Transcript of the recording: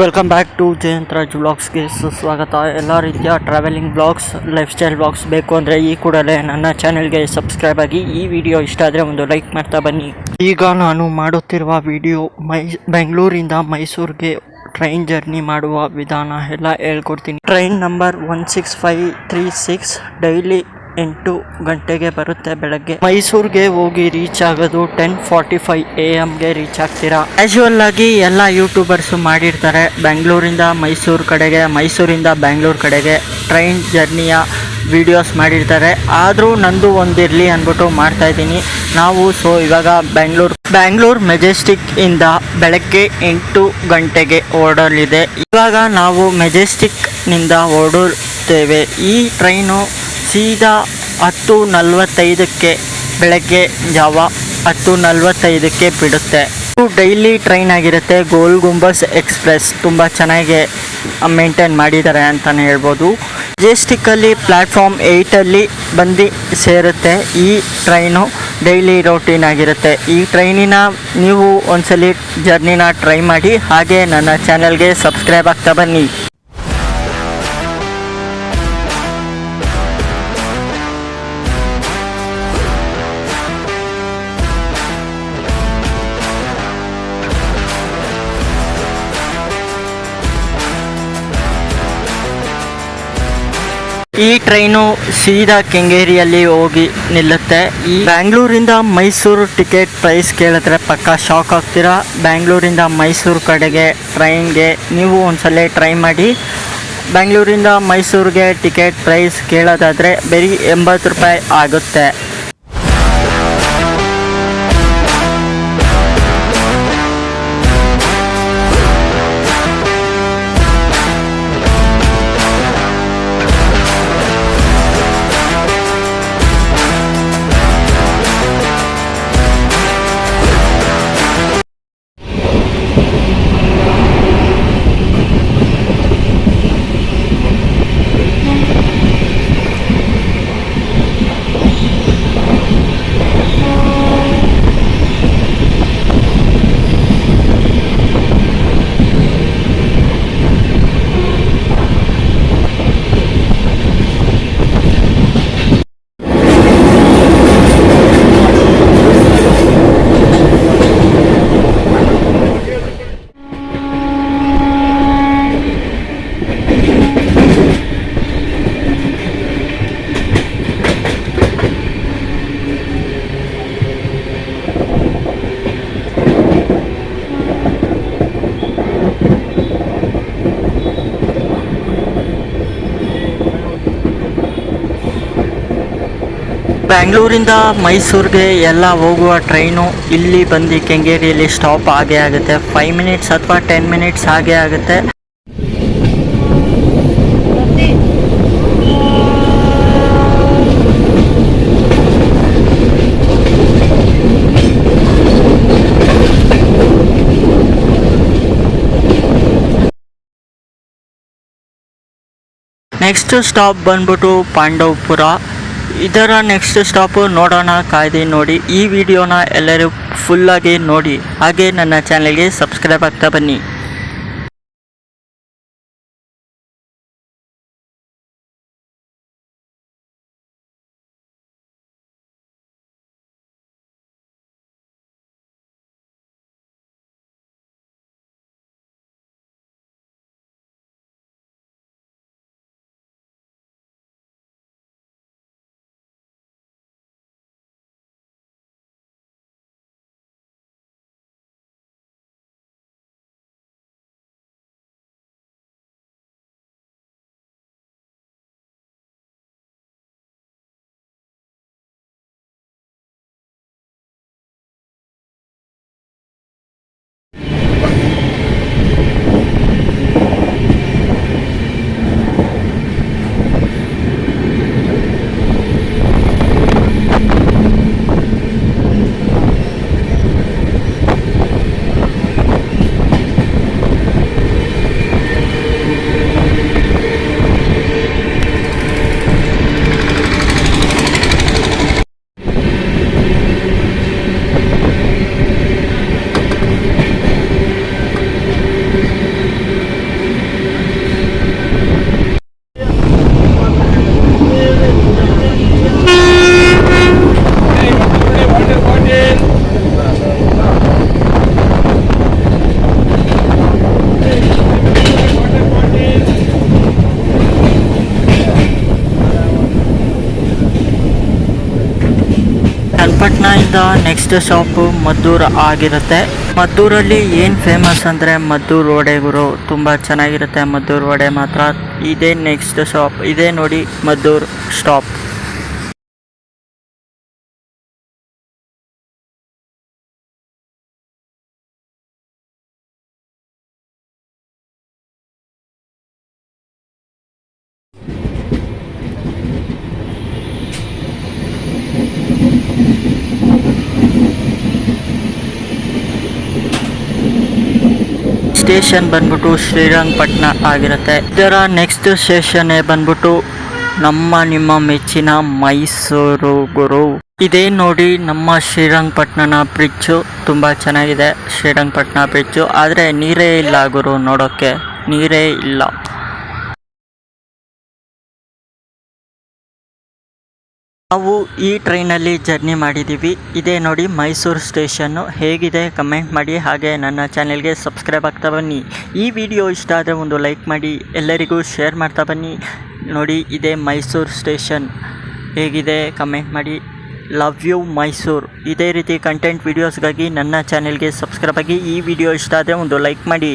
Welcome back to Jayanth Raj ವ್ಲಾಗ್ಸ್ಗೆ ಸುಸ್ವಾಗತ ಎಲ್ಲ ರೀತಿಯ travelling blogs lifestyle blogs ಬೇಕು ಅಂದರೆ ಈ ಕೂಡಲೇ ನನ್ನ ಚಾನೆಲ್ಗೆ ಸಬ್ಸ್ಕ್ರೈಬ್ ಆಗಿ ಈ ವಿಡಿಯೋ ಇಷ್ಟ ಆದರೆ ಒಂದು ಲೈಕ್ ಮಾಡ್ತಾ ಬನ್ನಿ. ಈಗ ನಾನು ಮಾಡುತ್ತಿರುವ ವಿಡಿಯೋ ಮೈ, ಬೆಂಗಳೂರಿಂದ ಮೈಸೂರಿಗೆ ಟ್ರೈನ್ ಜರ್ನಿ ಮಾಡುವ ವಿಧಾನ ಎಲ್ಲ ಹೇಳ್ಕೊಡ್ತೀನಿ. Train number one six five three six daily ಎಂಟು ಗಂಟೆಗೆ ಬರುತ್ತೆ ಬೆಳಗ್ಗೆ. ಮೈಸೂರಿಗೆ ಹೋಗಿ ರೀಚ್ ಆಗೋದು ಟೆನ್ ಫಾರ್ಟಿ ಫೈವ್ ಎ ಎಮ್ಗೆ ರೀಚ್ ಆಗ್ತೀರಾ? ಕ್ಯಾಶುವಲ್ ಆಗಿ ಎಲ್ಲ ಯೂಟ್ಯೂಬರ್ಸು ಮಾಡಿರ್ತಾರೆ. ಬೆಂಗಳೂರಿಂದ ಮೈಸೂರು ಕಡೆಗೆ, ಮೈಸೂರಿಂದ ಬೆಂಗಳೂರು ಕಡೆಗೆ ಟ್ರೈನ್ ಜರ್ನಿಯ ವಿಡಿಯೋಸ್ ಮಾಡಿರ್ತಾರೆ. ಆದರೂ ನಂದು ಒಂದಿರಲಿ ಅಂದ್ಬಿಟ್ಟು ಮಾಡ್ತಾ ಇದ್ದೀನಿ. ನಾವು ಸೊ ಇವಾಗ ಬೆಂಗಳೂರು ಬ್ಯಾಂಗ್ಳೂರ್ ಮೆಜೆಸ್ಟಿಕ್ ಇಂದ ಬೆಳಗ್ಗೆ ಎಂಟು ಗಂಟೆಗೆ ಓಡಲಿದೆ. ಇವಾಗ ನಾವು ಮೆಜೆಸ್ಟಿಕ್ನಿಂದ ಓಡುತ್ತೇವೆ. ಈ ಟ್ರೈನು ಸೀದಾ ಹತ್ತು ನಲವತ್ತೈದಕ್ಕೆ ಬೆಳಗ್ಗೆ ಜಾವ ಹತ್ತು ನಲವತ್ತೈದಕ್ಕೆ ಬಿಡುತ್ತೆ. ಇದು ಡೈಲಿ ಟ್ರೈನ್ ಆಗಿರುತ್ತೆ. ಗೋಲ್ ಗುಂಬಸ್ ಎಕ್ಸ್ಪ್ರೆಸ್ ತುಂಬ ಚೆನ್ನಾಗಿ ಮೇಂಟೈನ್ ಮಾಡಿದ್ದಾರೆ ಅಂತಲೇ ಹೇಳ್ಬೋದು. ಜೆಸ್ಟಿಕ್ಕಲ್ಲಿ ಪ್ಲ್ಯಾಟ್ಫಾರ್ಮ್ ಏಯ್ಟಲ್ಲಿ ಬಂದು ಸೇರುತ್ತೆ. ಈ ಟ್ರೈನು ಡೈಲಿ ರೋಟೀನ್ ಆಗಿರುತ್ತೆ. ಈ ಟ್ರೈನಿನ ನೀವು ಒಂದ್ಸಲಿ ಜರ್ನಿನ ಟ್ರೈ ಮಾಡಿ, ಹಾಗೆ ನನ್ನ ಚಾನಲ್ಗೆ ಸಬ್ಸ್ಕ್ರೈಬ್ ಆಗ್ತಾ ಬನ್ನಿ. ಈ ಟ್ರೈನು ಸೀದಾ ಕೆಂಗೇರಿಯಲ್ಲಿ ಹೋಗಿ ನಿಲ್ಲುತ್ತೆ. ಈ ಬ್ಯಾಂಗ್ಳೂರಿಂದ ಮೈಸೂರು ಟಿಕೆಟ್ ಪ್ರೈಸ್ ಕೇಳಿದ್ರೆ ಪಕ್ಕ ಶಾಕ್ ಆಗ್ತೀರಾ? ಬ್ಯಾಂಗ್ಳೂರಿಂದ ಮೈಸೂರು ಕಡೆಗೆ ಟ್ರೈನ್ಗೆ ನೀವು ಒಂದ್ಸಲ ಟ್ರೈ ಮಾಡಿ. ಬ್ಯಾಂಗ್ಳೂರಿಂದ ಮೈಸೂರಿಗೆ ಟಿಕೆಟ್ ಪ್ರೈಸ್ ಕೇಳೋದಾದರೆ ಬರೀ ಎಂಬತ್ತು ರೂಪಾಯಿ ಆಗುತ್ತೆ. ಬ್ಯಾಂಗ್ಳೂರಿಂದ ಮೈಸೂರಿಗೆ ಎಲ್ಲ ಹೋಗುವ ಟ್ರೈನು ಇಲ್ಲಿ ಬಂದು ಕೆಂಗೇರಿಯಲ್ಲಿ ಸ್ಟಾಪ್ ಆಗೇ ಆಗುತ್ತೆ. ಫೈವ್ ಮಿನಿಟ್ಸ್ ಅಥವಾ ಟೆನ್ ಮಿನಿಟ್ಸ್ ಆಗೇ ಆಗುತ್ತೆ. ನೆಕ್ಸ್ಟ್ ಸ್ಟಾಪ್ ಬಂದ್ಬಿಟ್ಟು ಪಾಂಡವಪುರ. ಇದರ ನೆಕ್ಸ್ಟ್ ಸ್ಟಾಪು ನೋಡೋಣ, ಕಾಯ್ದೆ ನೋಡಿ. ಈ ವಿಡಿಯೋನ ಎಲ್ಲರೂ ಫುಲ್ಲಾಗಿ ನೋಡಿ. ಹಾಗೆ ನನ್ನ ಚಾನಲ್ಗೆ ಸಬ್ಸ್ಕ್ರೈಬ್ ಆಗ್ತಾ ಬನ್ನಿ. ಚೆನ್ನೈಯಿಂದ ನೆಕ್ಸ್ಟ್ ಶಾಪು ಮದ್ದೂರ್ ಆಗಿರುತ್ತೆ. ಮದ್ದೂರಲ್ಲಿ ಏನು ಫೇಮಸ್ ಅಂದರೆ ಮದ್ದೂರ್ ವಡೆ ಗುರು, ತುಂಬ ಚೆನ್ನಾಗಿರುತ್ತೆ ಮದ್ದೂರ್ ವಡೆ ಮಾತ್ರ. ಇದೇ ನೆಕ್ಸ್ಟ್ ಶಾಪ್ ಇದೇ ನೋಡಿ ಮದ್ದೂರ್ ಸ್ಟಾಪ್ ಸ್ಟೇಷನ್ ಬಂದ್ಬಿಟ್ಟು ಶ್ರೀರಂಗಪಟ್ಟಣ ಆಗಿರುತ್ತೆ. ಇದರ ನೆಕ್ಸ್ಟ್ ಸ್ಟೇಷನ್ ಬಂದ್ಬಿಟ್ಟು ನಮ್ಮ ನಿಮ್ಮ ಮೆಚ್ಚಿನ ಮೈಸೂರು ಗುರು. ಇದೇ ನೋಡಿ ನಮ್ಮ ಶ್ರೀರಂಗಪಟ್ಟಣನ ಬ್ರಿಡ್ಜು ತುಂಬ ಚೆನ್ನಾಗಿದೆ ಶ್ರೀರಂಗಪಟ್ಟಣ ಬ್ರಿಡ್ಜು ಆದರೆ ನೀರೇ ಇಲ್ಲ ಗುರು ನೋಡೋಕ್ಕೆ. ನೀರೇ ಇಲ್ಲ. ನಾವು ಈ ಟ್ರೈನಲ್ಲಿ ಜರ್ನಿ ಮಾಡಿದ್ದೀವಿ. ಇದೇ ನೋಡಿ ಮೈಸೂರು ಸ್ಟೇಷನ್ನು. ಹೇಗಿದೆ? ಕಮೆಂಟ್ ಮಾಡಿ. ಹಾಗೆ ನನ್ನ ಚಾನೆಲ್ಗೆ ಸಬ್ಸ್ಕ್ರೈಬ್ ಆಗ್ತಾ ಬನ್ನಿ. ಈ ವಿಡಿಯೋ ಇಷ್ಟ ಆದರೆ ಒಂದು ಲೈಕ್ ಮಾಡಿ. ಎಲ್ಲರಿಗೂ ಶೇರ್ ಮಾಡ್ತಾ ಬನ್ನಿ. ನೋಡಿ, ಇದೇ ಮೈಸೂರು ಸ್ಟೇಷನ್. ಹೇಗಿದೆ? ಕಮೆಂಟ್ ಮಾಡಿ. Love you Mysuru. ಇದೇ ರೀತಿ ಕಂಟೆಂಟ್ ವೀಡಿಯೋಸ್ಗಾಗಿ ನನ್ನ ಚಾನೆಲ್ಗೆ ಸಬ್ಸ್ಕ್ರೈಬ್ ಆಗಿ ಈ ವಿಡಿಯೋ ಇಷ್ಟ ಆದರೆ ಒಂದು ಲೈಕ್ ಮಾಡಿ.